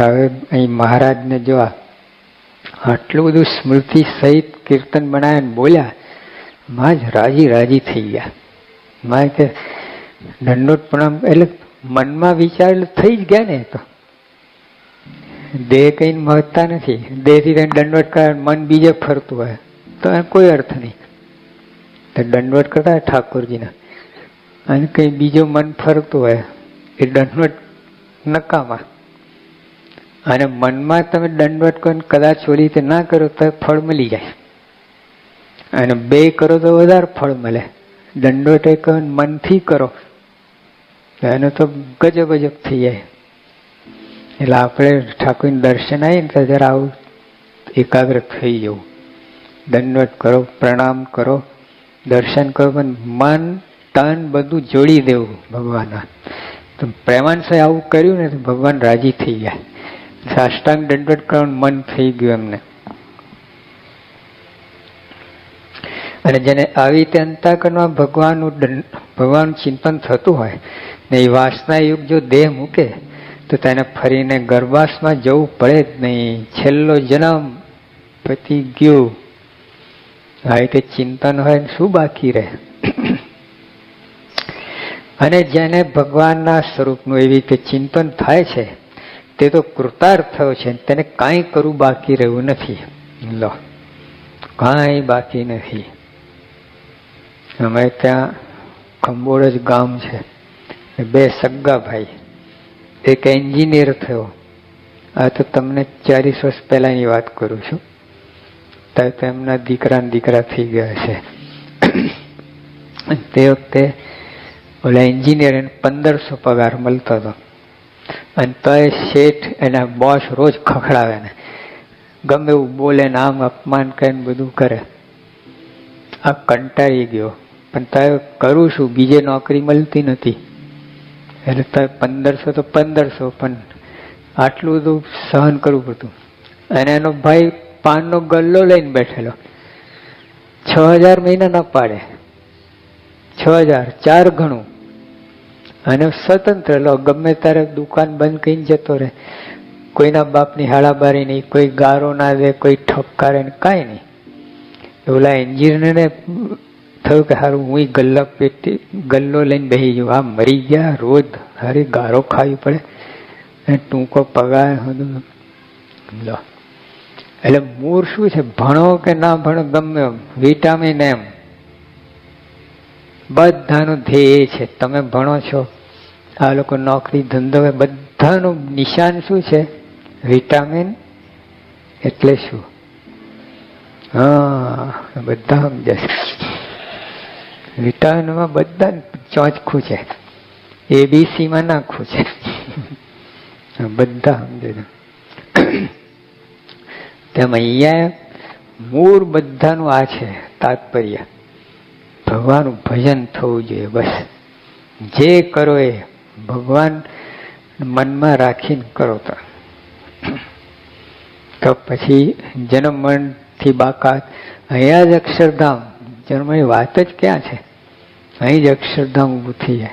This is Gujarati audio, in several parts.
હવે અહીં મહારાજને જો આટલું બધું સ્મૃતિ સહિત કીર્તન બનાવીને બોલ્યા, માં જ રાજી રાજી થઈ ગયા. માં કે દંડોટ પણ એટલે મનમાં વિચાર એટલે થઈ જ ગયા ને તો. દેહ કઈ મહત્તા નથી. દેહથી કઈ દંડોટ કરે મન બીજે ફરતું હોય. તો એ કોઈ અર્થ નહીં. તો દંડવટ કરતા ઠાકોરજીના. અને કંઈ બીજો મન ફરતું હોય એ દંડવટ નકામા. અને મનમાં તમે દંડવટ કરીને કદાચ ઓલી રીતે ના કરો તો ફળ મળી જાય. અને બે કરો તો વધારે ફળ મળે. દંડવત એક મનથી કરો, એનો તો ગજબ ગજબ થઈ જાય. એટલે આપણે ઠાકોરને દર્શન આવીએ ને તો જરા આવું એકાગ્ર થઈ જવું. દંડવટ કરો, પ્રણામ કરો, દર્શન કરો, પણ મન, તન બધું જોડી દેવું ભગવાનના. તો પ્રેમાન સાહેબ આવું કર્યું ને તો ભગવાન રાજી થઈ ગયા સાષ્ટાંગ દંડવત કરવાનું મન થઈ ગયું એમને. અને જેને આવી રીતે અંતાકરણમાં ભગવાનનું ભગવાન ચિંતન થતું હોય, ને એ વાસના યુગ જો દેહ મૂકે, તો તેને ફરીને ગર્ભાસમાં જવું પડે જ નહીં. છેલ્લો જન્મ પતી ગયું. આવી રીતે ચિંતન હોય શું બાકી રહે? અને જેને ભગવાનના સ્વરૂપનું એવી રીતે ચિંતન થાય છે તે તો કૃતાર્થ થયો છે તેને કાંઈ કરવું બાકી રહ્યું નથી. લો, કાંઈ બાકી નથી. અમે ત્યાં ખંબોળ જ ગામ છે. બે સગ્ગા ભાઈ એક એન્જિનિયર થયો. આ તો તમને ચાલીસ વર્ષ પહેલાની વાત કરું છું. ત્યારે તો એમના દીકરા દીકરા થઈ ગયા છે તે વખતે ઓલા એન્જિનિયર એને પંદરસો પગાર મળતો હતો. અને તો શેઠ એના બોસ રોજ ખખડાવે ને. ગમે એવું બોલે ને અપમાન કરીને બધું કરે. આ કંટાળી ગયો. પણ તારે કરું શું બીજે નોકરી મળતી નથી. એટલે તારે પંદરસો તો પંદરસો, પણ આટલું બધું સહન કરવું પડતું. અને એનો ભાઈ પાનનો ગલ્લો લઈને બેઠેલો. છ હજાર મહિના ન પાડે. છ હજાર, ચાર ગણું. અને સ્વતંત્ર લો, ગમે ત્યારે દુકાન બંધ કરીને જતો રહે. કોઈના બાપની હાળાબારી નહીં, કોઈ ગારો ના દે, કોઈ ઠપકારે કાંઈ નહીં. ઓલા એન્જિનિયરને થયું કે સારું હું ગલ્લા પેટી, ગલ્લો લઈને બેસી ગયો. આ મરી ગયા રોજ. હારી ગારો ખાવી પડે. અને ટૂંકો પગાર લો. એટલે મૂળ શું છે? ભણો કે ના ભણો, ગમે વિટામિન એમ બધાનું ધ્યેય છે. તમે ભણો છો. આ લોકો નોકરી ધંધો બધાનું નિશાન શું છે? વિટામિન એટલે શું? હા, બધા સમજે વિટામિનમાં બધા ચોંચખું છે. એબીસીમાં નાખવું છે. બધા સમજે તેમ અહીંયા મૂળ બધાનું આ છે, તાત્પર્ય. ભગવાનનું ભજન થવું જોઈએ, બસ. જે કરો એ ભગવાન મનમાં રાખીને કરો તો. પછી જન્મ મરણથી બાકાત, અહીંયા જ અક્ષરધામ. જન્મની વાત જ ક્યાં છે? અહીં જ અક્ષરધામ ઊભું થઈ જાય.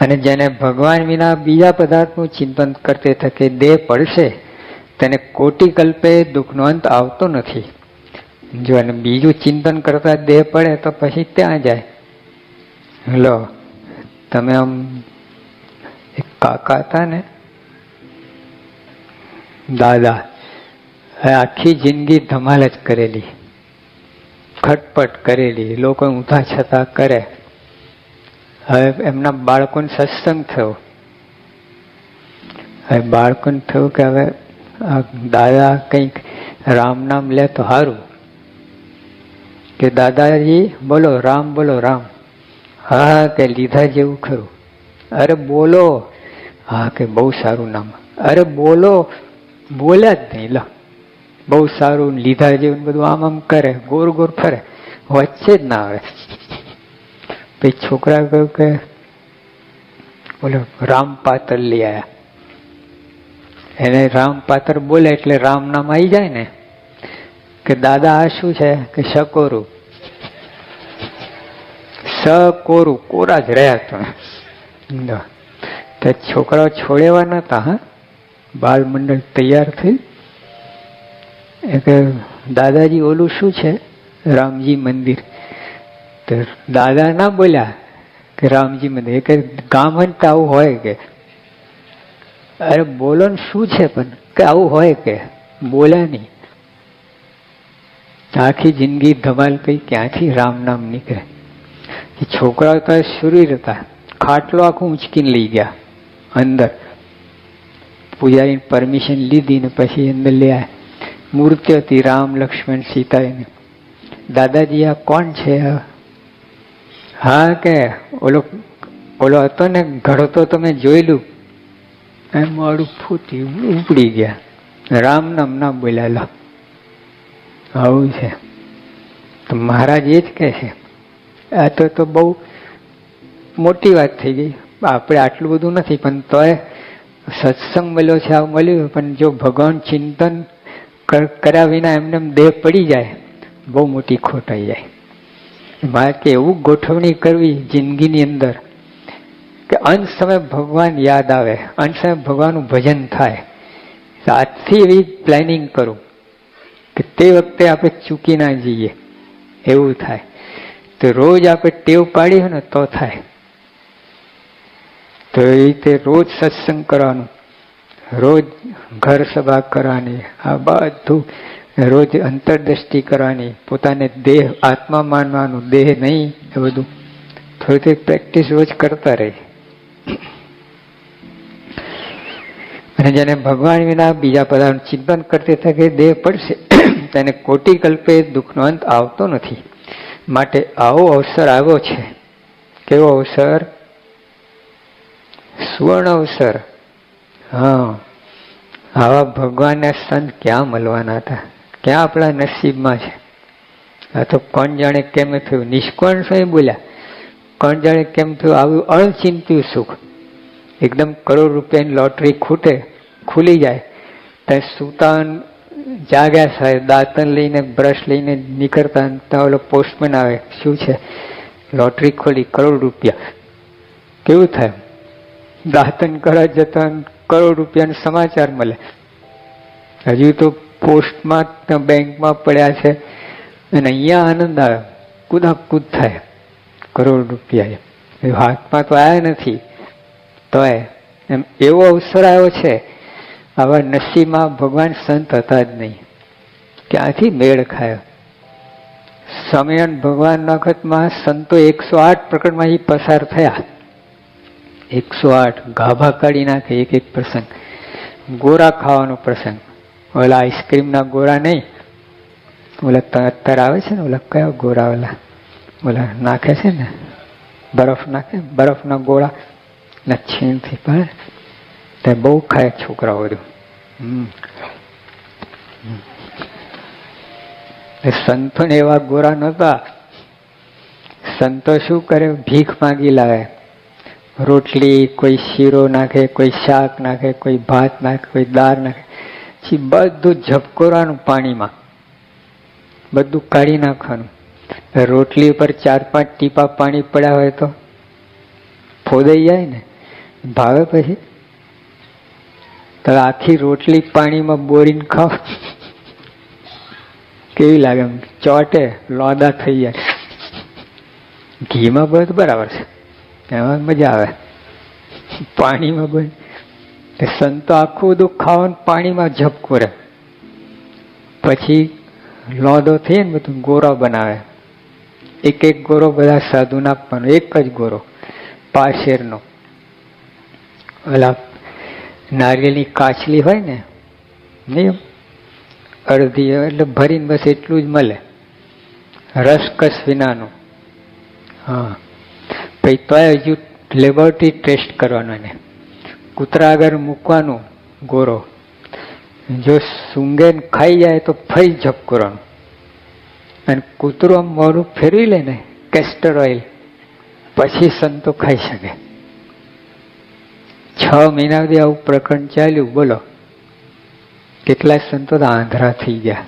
અને જેને ભગવાન વિના બીજા પદાર્થનું ચિંતન કરતે થકે દેહ પડશે, તેને કોટી કલ્પે દુઃખનો અંત આવતો નથી. જો અને બીજું ચિંતન કરતા દેહ પડે તો પછી ત્યાં જાય. લો તમે આમ એક કાકા હતા ને? દાદા આખી જિંદગી ધમાલ જ કરેલી. ખટપટ કરેલી. લોકો ઊંધા છતાં કરે. હવે એમના બાળકોને સત્સંગ થયો. હવે બાળકોને થયું કે હવે દાદા કંઈક રામ નામ લે તો સારું કે દાદાજી, બોલો, રામ બોલો, રામ. હા કે લીધા જેવું ખરું. અરે બોલો. હા, કે બહુ સારું નામ. અરે બોલો બોલ્યા જ નહીં, લો. બહુ સારું લીધા જેવું બધું આમ આમ કરે, ગોર ગોર ફરે. વચ્ચે જ ના આવે. પછી છોકરા કહ્યું કે, બોલો, રામ પાત્ર લઈ આયા. એને રામ પાત્ર બોલે એટલે રામ નામ આવી જાય ને. કે દાદા આ શું છે? કે સકોરું સકોરું કોરા જ રહ્યા તમે તે છોકરાઓ છોડેવા નતા, હા? બાળ મંડળ તૈયાર થઈ. એ કે દાદાજી, ઓલું શું છે? રામજી મંદિર. તો દાદા ના બોલ્યા કે રામજી મંદિર. એ કે ગામ જ તો આવું હોય કે. અરે બોલો ને શું છે પણ? કે આવું હોય કે? બોલ્યા નહીં. આખી જિંદગી ધમાલ કઈ ક્યાંથી રામ નામ નીકળે? એ છોકરાઓ તો શરીર હતા. ખાટલો આખું ઉંચકીને લઈ ગયા. અંદર. પૂજારી પરમિશન લીધી ને પછી અંદર લઈ આવ્યા મૂર્તિ હતી રામ, લક્ષ્મણ સીતા એને દાદાજી, આ કોણ છે? હા કે, ઓલો ઓલો હતો ને, ઘડો તો તમે જોયેલું. એમ મારું ફૂટી ઉપડી ગયા. રામ નામ ના બોલ્યા લો આવું છે. તો મહારાજ એ જ કહે છે. આ તો તો બહુ મોટી વાત થઈ ગઈ. આપણે આટલું બધું નથી, પણ તોય સત્સંગ મળ્યો છે આવું મળ્યું, પણ જો ભગવાન ચિંતન કર્યા વિના એમને એમ દેહ પડી જાય, બહુ મોટી ખોટાઈ જાય. મારે કે એવું ગોઠવણી કરવી જિંદગીની અંદર કે અંત સમય ભગવાન યાદ આવે, અંત સમય ભગવાનનું ભજન થાય. આજથી એવી પ્લાનિંગ કરું કે તે વખતે આપણે ચૂકી ના જઈએ, એવું થાય. તો રોજ આપણે ટેવ પાડી હોય ને તો થાય. તો એ રીતે રોજ સત્સંગ કરવાનું. રોજ ઘર સભા કરવાની. આ બધું રોજ અંતરદ્રષ્ટિ કરવાની. પોતાને દેહ આત્મા માનવાનું. દેહ નહીં, એ બધું. થોડી થોડી પ્રેક્ટિસ રોજ કરતા રહે. અને જેને ભગવાન વિના બીજા પદાર્થનું ચિંતન કરતી થકે દેહ પડશે, તેને કોટી કલ્પે દુઃખનો અંત આવતો નથી. માટે આવો અવસર આવ્યો છે. કેવો અવસર? સુવર્ણ અવસર. હા. આવા ભગવાનના સંત ક્યાં મળવાના હતા? ક્યાં આપણા નસીબમાં છે? આ તો કોણ જાણે કેમ થયું? નિષ્કોણ સ્વયં બોલ્યા. કોણ જાણે કેમ થયું? આવ્યું અણચિંત્યું સુખ. એકદમ કરોડ રૂપિયાની લોટરી ખૂટે, ખુલી જાય. ત્યાં સુતા જાગ્યા સાહેબ દાંતન લઈને, બ્રશ લઈને નીકળતા ત્યાં ઓલો પોસ્ટમેન આવે. શું છે? લોટરી ખોલી, કરોડ રૂપિયા. કેવું થાય? દાંતન કરવા જતા કરોડ રૂપિયાનો સમાચાર મળે. હજુ તો પોસ્ટમાં બેંકમાં પડ્યા છે અને અહીંયા આનંદ આવે. કુદાકૂદ થાય. કરોડ રૂપિયા હાથમાં તો આવ્યા નથી. તોય એમ એવો અવસર આવ્યો છે આવા નસીમાં ભગવાન સંત હતા જ નહીં. ક્યાંથી મેળ ખાયો? સમયન ભગવાન વખતમાં સંતો એકસો આઠ પ્રકરણમાંથી પસાર થયા. એકસો આઠ ગાભા કાઢી નાખે, એક એક પ્રસંગ. ગોરા ખાવાનો પ્રસંગ. ઓલા આઈસ્ક્રીમના ગોરા નહીં. ઓલા અત્યારે આવે છે ને, ઓલા કયા ગોરા ઓલા? ઓલા નાખે છે ને? બરફ નાખે? બરફના ગોળા. ને છીણથી પણ તે બહુ ખાય છોકરાઓ બધું. પણ એવા ગોરા નહોતા. સંતો શું કરે? ભીખ માંગી લાવે. રોટલી કોઈ શીરો નાખે કોઈ શાક નાખે કોઈ ભાત નાખે કોઈ દાળ નાખે. પછી બધું ઝપકોરાનું પાણીમાં. બધું કાઢી નાખવાનું. રોટલી ઉપર ચાર પાંચ ટીપા પાણી પડ્યા હોય તો ફોદાઈ જાય ને. ભાવે પછી? તો આખી રોટલી પાણીમાં બોરીને ખાવ. કેવી લાગે એમ? ચોટે, લોદા થઈ જાય. ઘીમાં બધું બરાબર છે. એમાં મજા આવે. પાણીમાં બધું. સંતો આખું બધું ખાવાનું પાણીમાં ઝપકું રહે પછી લોદો થઈ ને બધું ગોરો બનાવે. એક એક ગોરો બધા સાધુને આપવાનો. એક જ ગોરો. પાશેરનો. ઓલા નારિયેળની કાચલી હોય ને, નહીં અડધી, એટલે ભરીને બસ એટલું જ મળે. રસકસ વિનાનું. હા. પછી તોય હજુ લેબોરેટરી ટેસ્ટ કરવાનો એને. કૂતરા આગળ મૂકવાનું ગોરો. જો સૂંગે ખાઈ જાય તો ફરી જપ કરવાનું. અને કૂતરો આમ મોઢું ફેરવી લે ને કેસ્ટર ઓઇલ પછી સંતો ખાઈ શકે. છ મહિના સુધી આવું પ્રકરણ ચાલ્યું, બોલો. કેટલા સંતો તો આંધળા થઈ ગયા.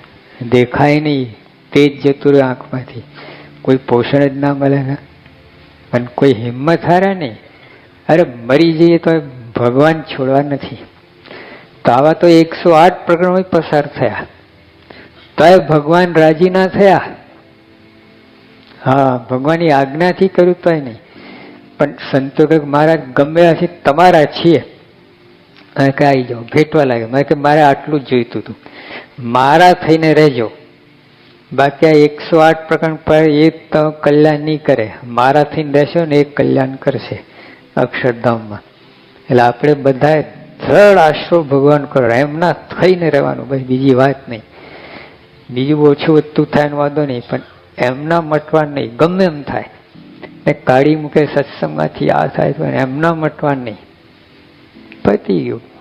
દેખાય નહીં તેજ જતું રહ્યું આંખમાંથી. કોઈ પોષણ જ ના મળે ને. અને કોઈ હિંમત હારે નહીં. અરે મરી જઈએ તો ભગવાન છોડવા નથી. તો આવા તો એકસો આઠ પ્રકરણો પસાર થયા. તોય ભગવાન રાજી ના થયા. હા, ભગવાનની આજ્ઞાથી કર્યું તોય નહીં. પણ સંતો કહે મહારાજ ગમે છે તમારા છીએ. અને કે આવી જાઓ, ભેટવા લાગે મેં કે મારે આટલું જ જોઈતું હતું. મારા થઈને રહેજો. બાકી આ એકસો આઠ પ્રકરણ પર એ તો કલ્યાણ નહીં કરે. મારા થઈને રહેશો ને એ કલ્યાણ કરશે અક્ષરધામમાં. એટલે આપણે બધાએ દ્રઢ આશરો ભગવાન કરો એમ ના થઈને રહેવાનું. ભાઈ બીજી વાત નહીં. બીજું ઓછું વધતું થાય એનો વાંધો નહીં, પણ એમના મટવા નહીં. ગમે એમ થાય. ને કાઢી મૂકે સત્સંગમાંથી આ થાય તો એમના મટવા નહીં. પતી ગયું.